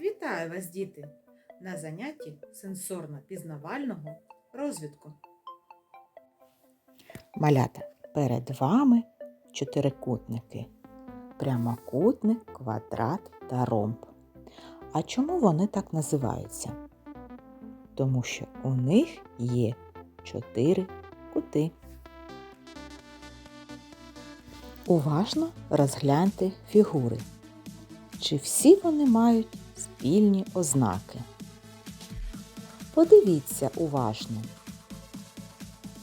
Вітаю вас, діти! На занятті сенсорно-пізнавального розвитку. Малята, перед вами чотирикутники. Прямокутник, квадрат та ромб. А чому вони так називаються? Тому що у них є чотири кути. Уважно розгляньте фігури. Чи всі вони мають спільні ознаки? Подивіться уважно.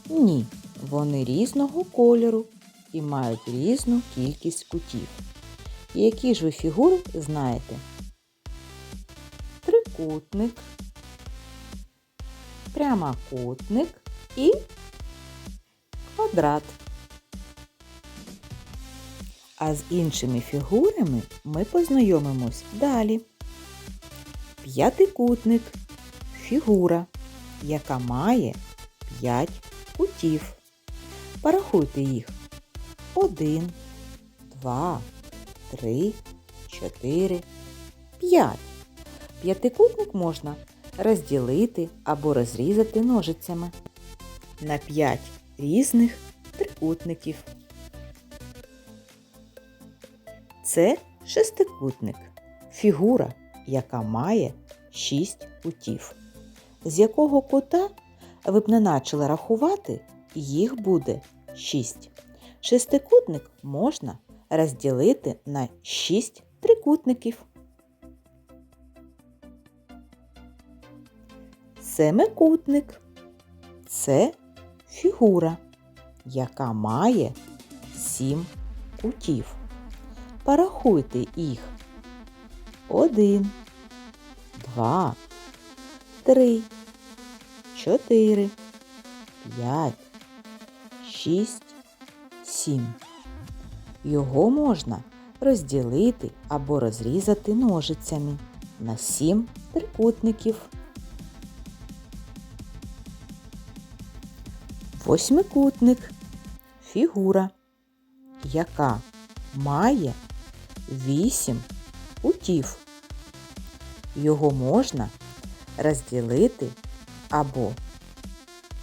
Ні, вони різного кольору і мають різну кількість кутів. Які ж ви фігури знаєте? Трикутник, прямокутник і квадрат. А з іншими фігурами ми познайомимось далі. П'ятикутник фігура, яка має 5 кутів. Порахуйте їх. 1, 2, 3, 4, 5. П'ятикутник можна розділити або розрізати ножицями на 5 різних трикутників. Це шестикутник. Фігура, яка має 6 кутів. З якого кута ви б не почали рахувати, їх буде 6. Шестикутник можна розділити на 6 трикутників. Семикутник це фігура, яка має 7 кутів. Порахуйте їх. Один, два, три, чотири, п'ять, шість, сім. Його можна розділити або розрізати ножицями на сім трикутників. Восьмикутник фігура, яка має вісім кутів. Його можна розділити або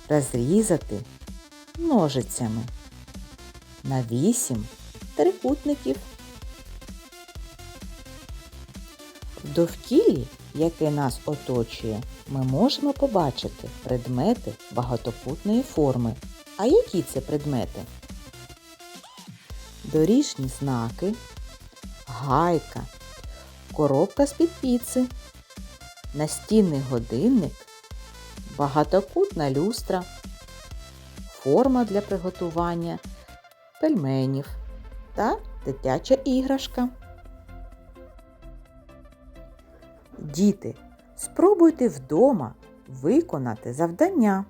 розрізати ножицями на вісім трикутників. В довкіллі, яке нас оточує, ми можемо побачити предмети багатокутної форми. А які це предмети? Доріжні знаки, гайка, коробка з-під піци, настінний годинник, багатокутна люстра, форма для приготування пельменів та дитяча іграшка. Діти, спробуйте вдома виконати завдання,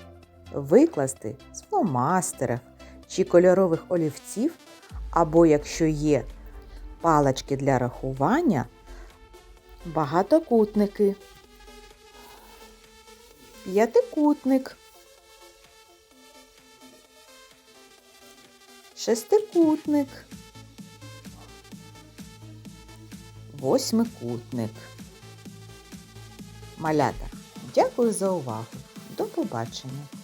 викласти з фломастерів чи кольорових олівців, або якщо є палички для рахування, багатокутники, п'ятикутник, шестикутник, восьмикутник. Малята, дякую за увагу. До побачення!